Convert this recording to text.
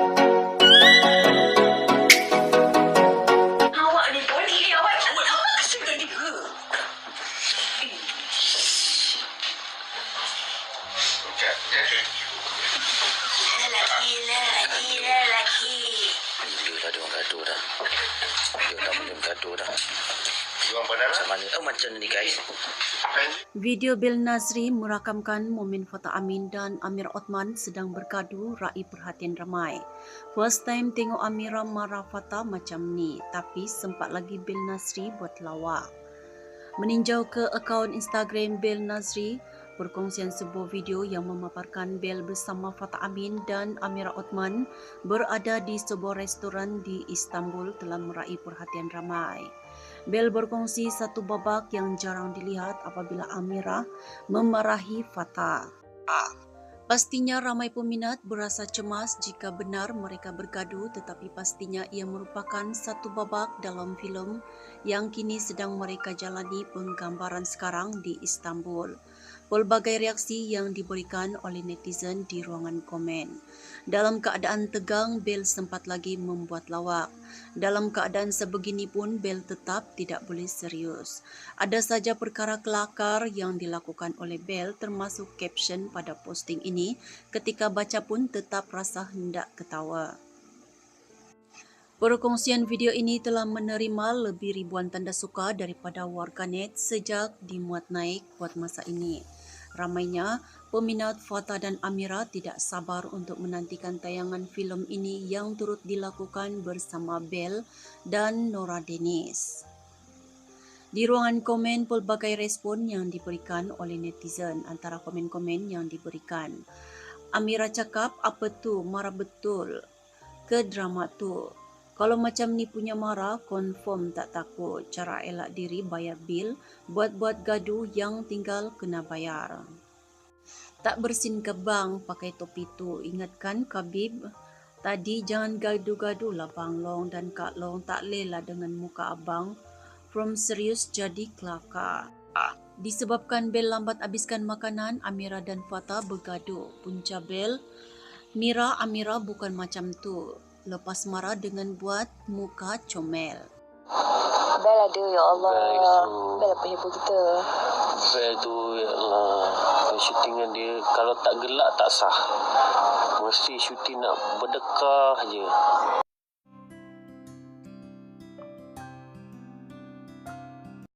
Awak ni awak tak tahu ke? Lelaki, lelaki, lelaki. Dia dah orang gaduh dah. Dia dah boleh gaduh dah. Video Bil Nazri merakamkan momen Fatah Amin dan Amir Othman sedang bergaduh raih perhatian ramai. First time tengok Amira marah Fatah macam ni tapi sempat lagi Bil Nazri buat lawak. Meninjau ke akaun Instagram Bil Nazri, perkongsian sebuah video yang memaparkan Bel bersama Fatah Amin dan Amira Othman berada di sebuah restoran di Istanbul telah meraih perhatian ramai. Bel berkongsi satu babak yang jarang dilihat apabila Amira memarahi Fatah. Pastinya ramai peminat berasa cemas jika benar mereka bergaduh tetapi pastinya ia merupakan satu babak dalam filem yang kini sedang mereka jalani penggambaran sekarang di Istanbul. Pelbagai reaksi yang diberikan oleh netizen di ruangan komen. Dalam keadaan tegang, Bel sempat lagi membuat lawak. Dalam keadaan sebegini pun, Bel tetap tidak boleh serius. Ada saja perkara kelakar yang dilakukan oleh Bel termasuk caption pada posting ini ketika baca pun tetap rasa hendak ketawa. Perkongsian video ini telah menerima lebih ribuan tanda suka daripada warganet sejak dimuat naik buat masa ini. Ramainya, peminat Fatah dan Amira tidak sabar untuk menantikan tayangan filem ini yang turut dilakukan bersama Bel dan Nora Dennis. Di ruangan komen pelbagai respon yang diberikan oleh netizen antara komen-komen yang diberikan. Amira cakap apa tu marah betul ke drama tu. Kalau macam ni punya marah, confirm tak takut cara elak diri bayar bil, buat-buat gaduh yang tinggal kena bayar. Tak bersin ke bank pakai topi tu. Ingatkan Kabib, tadi jangan gaduh-gaduh lah Bang Long dan Kak Long. Tak lelah dengan muka abang. From serius jadi kelakar. Disebabkan Bel lambat habiskan makanan, Amira dan Fatah bergaduh. Punca Bel, Mira Amira bukan macam tu. Lepas marah dengan buat muka comel. Bel ada ya Allah. Bel. Bel apa heboh kita. Fair tu ya Allah. Syutingan dia kalau tak gelak tak sah. Mesti syuting nak berdekah je.